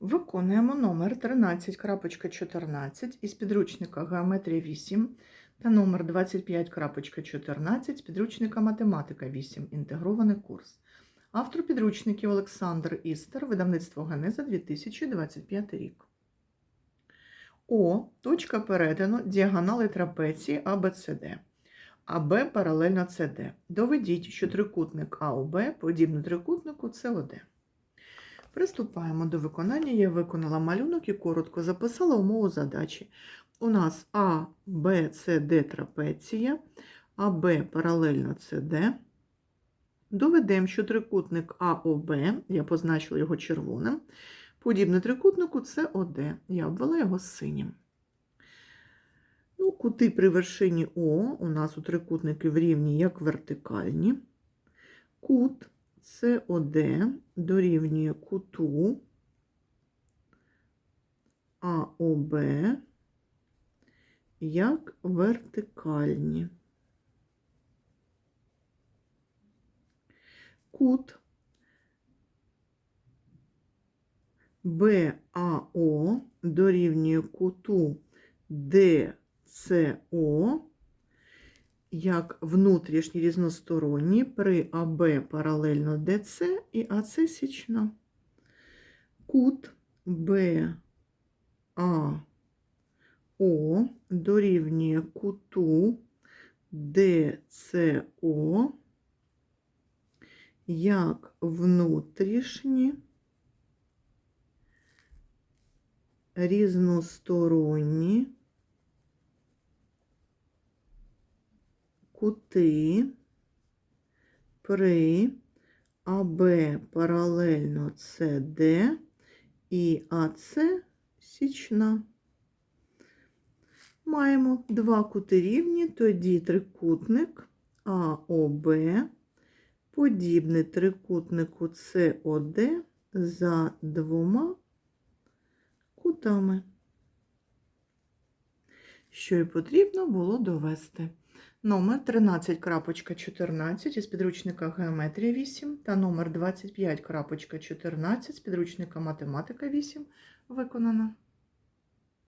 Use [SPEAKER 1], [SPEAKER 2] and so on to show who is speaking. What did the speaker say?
[SPEAKER 1] Виконуємо номер 13.14 із підручника Геометрія 8 та номер 25.14 з підручника Математика 8. Інтегрований курс. Автор підручників Олександр Істер, видавництво Генеза 2025 рік. О. Точка перетину діагонали трапеції ABCD. АБ паралельно СД. Доведіть, що трикутник АОБ подібний трикутнику СОД. Приступаємо до виконання. Я виконала малюнок і коротко записала умову задачі. У нас А, Б, С, Д трапеція, АБ паралельно СД. Доведемо, що трикутник АОБ, я позначила його червоним, подібний трикутнику СОД. Я обвела його синім. Ну, кути при вершині О у нас у трикутників рівні як вертикальні. Кут СОД дорівнює куту АОБ як вертикальні. Кут БАО дорівнює куту ДСО як внутрішні різносторонні при АБ паралельно ДЦ і АЦ січна. Кут БАО дорівнює куту ДЦО як внутрішні різносторонні кути при АБ паралельно СД і АЦ січна. Маємо два кути рівні, тоді трикутник АОБ подібний трикутнику СОД за двома кутами. Що й потрібно було довести. Номер 13.14 із підручника Геометрія 8 та номер 25.14 з підручника Математика 8 виконано.